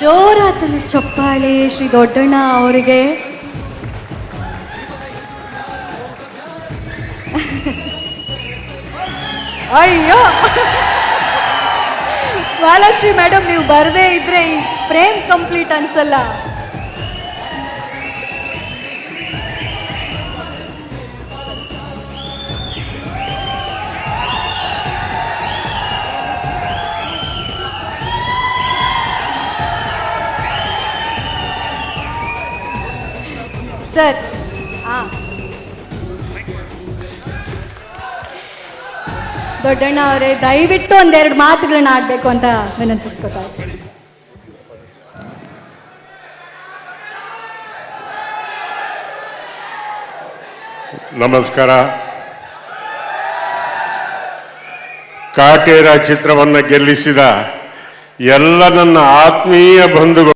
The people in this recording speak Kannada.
ಜೋರಾದ ಚಪ್ಪಾಳೆ ಶ್ರೀ ದೊಡ್ಡಣ್ಣ ಅವರಿಗೆ. ಅಯ್ಯೋ! ಬಾಲಶ್ರೀ ಮೇಡಮ್ ನೀವು ಬರದೇ ಇದ್ರೆ ಈ ಪ್ರೇಮ್ ಕಂಪ್ಲೀಟ್ ಅನ್ಸಲ್ಲ. ಸರ್. ದೊಡ್ಡಣ್ಣ ಅವರೇ, ದಯವಿಟ್ಟು ಒಂದೆರಡು ಮಾತುಗಳನ್ನ ಆಡಬೇಕು ಅಂತ ವಿನಂತಿಸ್ಕೊತಾ ನಮಸ್ಕಾರ. ಕಾಟೇರ ಚಿತ್ರವನ್ನು ಗೆಲ್ಲಿಸಿದ ಎಲ್ಲ ನನ್ನ ಆತ್ಮೀಯ ಬಂಧುಗಳು.